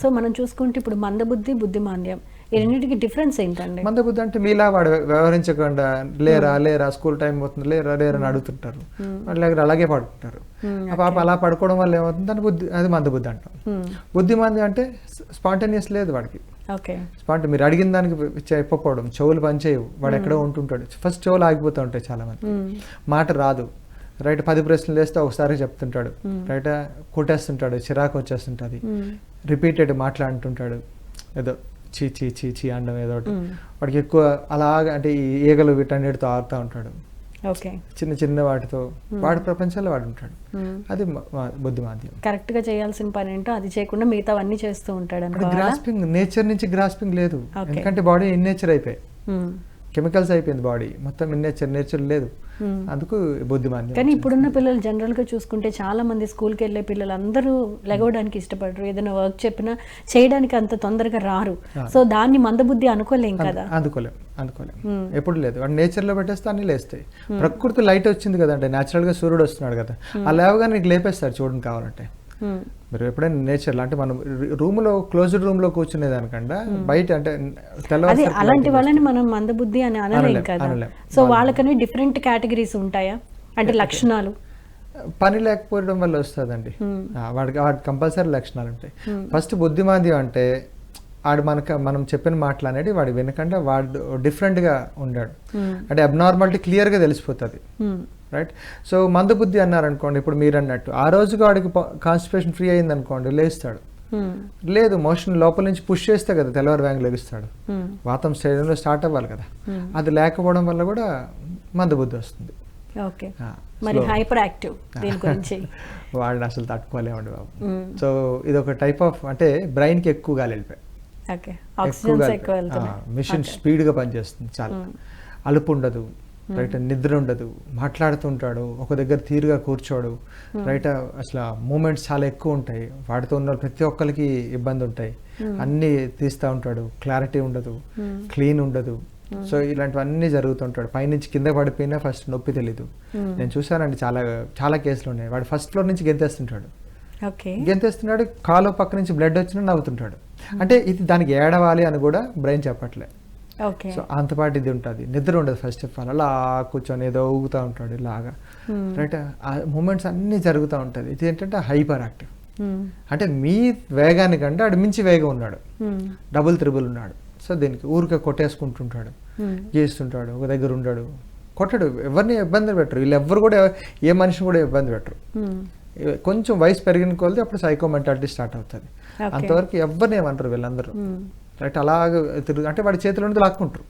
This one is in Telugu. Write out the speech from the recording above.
సో మనం చూసుకుంటే ఇప్పుడు మందబుద్ధి బుద్ధిమాంద్యం. ఈ రెండింటికి డిఫరెన్స్ ఏంటండి? మందబుద్ధి అంటే మీలా వాడు వ్యవహరించకుండా లేరా లేరా స్కూల్ టైం అవుతుంది లేరా లేరా అని అడుగుతుంటారు. వాళ్ళ దగ్గర అలాగే పడుకుంటారు ఆ పాప అలా పడుకోవడం వల్ల ఏమవుతుంది? దాని బుద్ధి అది మందబుద్ధి అంటాం. బుద్ధిమంది అంటే స్పాంటేనియస్ లేదు వాడికి. స్పాంట మీరు అడిగిన దానికి చెప్పకపోవడం చెవులు పనిచేయవు. వాడు ఎక్కడో ఉంటుంటాడు. ఫస్ట్ చెవులు ఆగిపోతూ ఉంటాయి చాలా మంది మాట రాదు. రైట్ పది ప్రశ్నలు వేస్తే ఒకసారి చెప్తుంటాడు. రైట్ కొట్టేస్తుంటాడు చిరాకు వచ్చేస్తుంటుంది. రిపీటెడ్ మాట్లాడుతుంటాడు. ఏదో చీ చీ చీ చీ అనడం ఏదో ఒకటి. వాడికి ఎక్కువ అలాగా అంటే ఈ ఈగలు వీటన్నిటితో ఆడుతూ ఉంటాడు. ఓకే. చిన్న చిన్న వాటితో. వాడి ప్రపంచంలో వాడు ఉంటాడు. అది మ- మ- బుద్ధిమాంద్యం కరెక్ట్గా చేయాల్సిన పని ఏంటో అది చేయకుండా మిగతావన్నీ చేస్తూ ఉంటాడు గ్రాస్పింగ్ నేచర్ నుంచి గ్రాస్పింగ్ లేదు. ఎందుకంటే బాడీ ఇన్ నేచర్ అయిపోయాయి. మ్మ్. కెమికల్స్ అయిపోయింది బాడీ. మొత్తం నేచర్ నేచర్ లేదు. అందుకు బుద్ధిమాంద్యం కానీ ఇప్పుడున్న పిల్లలు జనరల్గా చూసుకుంటే చాలా మంది స్కూల్కి వెళ్ళే పిల్లలు అందరూ లెగవడానికి ఇష్టపడరు. ఏదైనా వర్క్ చెప్పినా చేయడానికి అంత తొందరగా రారు. సో దాన్ని మందబుద్ధి అనుకోలేం కదా. అందుకోలేం అందుకోలేం ఎప్పుడు లేదు. వాడు నేచర్లో పెట్టేస్తే అన్ని లేస్తాయి. ప్రకృతి లైట్ వచ్చింది కదండి. న్యాచురల్గా సూర్యుడు వస్తున్నాడు కదా. ఆ లేవగానే నీకు లేపేస్తాడు చూడండి కావాలంటే. మీరు ఎప్పుడైనా నేచర్ అంటే మనం రూమ్లో క్లోజ్డ్ రూమ్లో కూర్చునే దానికన్నా బయట అంటే అదే అలాంటి వాళ్ళని మనం మందబుద్ధి అని అనలేం కదా. సో వాళ్ళకని డిఫరెంట్ కేటగిరీస్ ఉంటాయా? అంటే లక్షణాలు. పని లేకపోవడం వల్ల వస్తుందండి. ఆ, వాడికి వాడి కంపల్సరీ లక్షణాలు ఉంటాయి. ఫస్ట్ బుద్ధిమాంద్యం అంటే వాడు మనకు మనం చెప్పిన మాటలు అనేది వాడు వినకుండా వాడు డిఫరెంట్గా ఉండాడు. అంటే అబ్నార్మాలిటీ క్లియర్గా తెలిసిపోతుంది. రైట్ సో మందబుద్ధి అన్నారనుకోండి ఇప్పుడు మీరు అన్నట్టు ఆ రోజుకి వాడికి కాన్స్టిపేషన్ ఫ్రీ అయింది అనుకోండి లేస్తాడు. మ్మ్. లేదు మోషన్ లోపల నుంచి పుష్ చేస్తే కదా తెల్లవారు వ్యాంగ్ లెగుస్తాడు. మ్మ్. వాతం శరీరంలో స్టార్ట్ అవ్వాలి కదా. అది లేకపోవడం వల్ల కూడా మందబుద్ధి వస్తుంది. ఓకే మరి హైపర్ యాక్టివ్ దీని గురించి? వాడిని అసలు తట్టుకోలేమండి బాబు. సో ఇది ఒక టైప్ ఆఫ్ అంటే బ్రెయిన్కి ఎక్కువ గాలి వెళ్ళిపోయి. మిషన్ స్పీడ్గా పనిచేస్తుంది చాలా. అలుపు ఉండదు. రైట్ నిద్ర ఉండదు. మాట్లాడుతుంటాడు ఒక దగ్గర తీరుగా కూర్చోడు. రైట్ అసలు మూమెంట్స్ చాలా ఎక్కువ ఉంటాయి. వాటితో ఉన్న ప్రతి ఒక్కరికి ఇబ్బంది ఉంటాయి. అన్నీ తీస్తూ ఉంటాడు. క్లారిటీ ఉండదు. క్లీన్ ఉండదు. సో ఇలాంటివన్నీ జరుగుతుంటాడు. పైనుంచి కింద పడిపోయినా ఫస్ట్ నొప్పి తెలీదు. నేను చూసానండి చాలా చాలా కేసులు ఉన్నాయి. వాడు ఫస్ట్ ఫ్లోర్ నుంచి గెంతేస్తుంటాడు. గెంతేస్తున్నాడు కాలు పక్క నుంచి బ్లడ్ వచ్చినా నవ్వుతుంటాడు. అంటే ఇది దానికి ఏడవాలి అని కూడా బ్రెయిన్ చెప్పట్లే. సో అంతపాటి ఇది ఉంటుంది. నిద్ర ఉండదు ఫస్ట్ ఆఫ్ ఆల్ అలా కూర్చొని ఏదో ఊగుతూ ఉంటాడు ఇలాగా. రైట్ ఆ మూమెంట్స్ అన్నీ జరుగుతూ ఉంటుంది ఇది ఏంటంటే హైపర్ యాక్టివ్ మ్మ్. అంటే మీ వేగానికంటే ఆడు మించి వేగం ఉన్నాడు. డబుల్ త్రిబుల్ ఉన్నాడు. సో దీనికి ఊరికే కొట్టేసుకుంటుంటాడు. చేస్తుంటాడు. ఒక దగ్గర ఉండడు. కొట్టడు. ఎవరిని ఇబ్బంది పెట్టరు. వీళ్ళు ఎవ్వరు కూడా ఏ మనిషిని కూడా ఇబ్బంది పెట్టరు. కొంచెం వయసు పెరిగిన కొలది అప్పుడు సైకో మెంటాలిటీ స్టార్ట్ అవుతుంది. అంతవరకు ఎవరిని ఏమంటారు వీళ్ళందరూ. రైట్ అలాగ తిరుగు అంటే వాడి చేతిలో నుండి లాక్కుంటారు